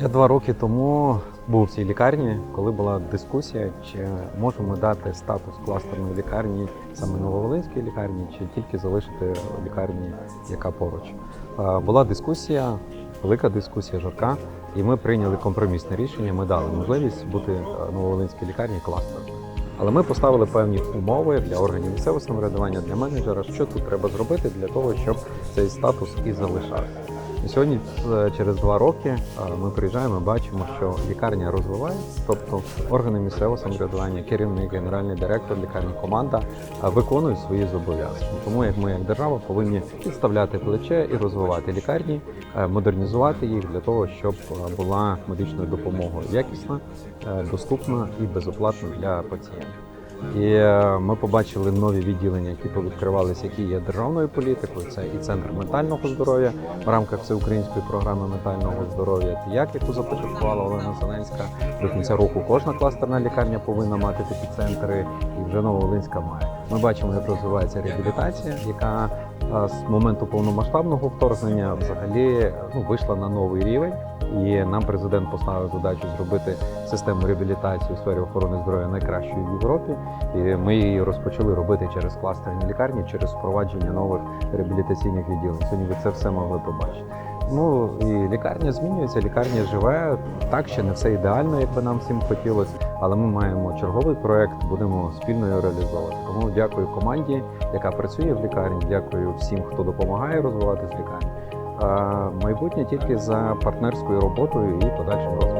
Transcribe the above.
Я два роки тому був в цій лікарні, коли була дискусія, чи можемо дати статус кластерної лікарні саме Нововолинській лікарні, чи тільки залишити лікарні, яка поруч. Була дискусія, велика дискусія, жарка, і ми прийняли компромісне рішення. Ми дали можливість бути е, Нововолинській лікарні кластерною. Але ми поставили певні умови для органів місцевого самоврядування, для менеджера, що тут треба зробити для того, щоб цей статус і залишався. Сьогодні, е, через два роки, е, ми приїжджаємо, і бачимо, що лікарня розвивається, тобто органи місцевого самоврядування, керівник, генеральний директор лікарні, команда е, виконують свої зобов'язання. Тому як ми, як держава, повинні підставляти плече і розвивати лікарні, модернізувати їх для того, щоб була медичною допомогою якісна, доступна і безоплатна для пацієнтів. І е, ми побачили нові відділення, які повідкривалися, які є державною політикою. Це і центр ментального здоров'я в рамках всеукраїнської програми ментального здоров'я, ТІЯК, яку започаткувала Олена Зеленська. До кінця року кожна кластерна лікарня повинна мати такі центри, і вже Нововолинська має. Ми бачимо, як розвивається реабілітація, яка е, з моменту повномасштабного вторгнення взагалі ну, вийшла на новий рівень. І нам президент поставив задачу зробити систему реабілітації у сфері охорони здоров'я найкращою в Європі. І ми її розпочали робити через кластерні лікарні, через впровадження нових реабілітаційних відділень. Сьогодні ви це все могли побачити. Ну і лікарня змінюється, лікарня живе. Так ще не все ідеально, як би нам всім хотілося, але ми маємо черговий проект, будемо спільно його реалізовувати. Тому дякую команді, яка працює в лікарні. Дякую всім, хто допомагає розвиватись в лікарні. А майбутнє тільки за партнерською роботою і подальшим розвитком.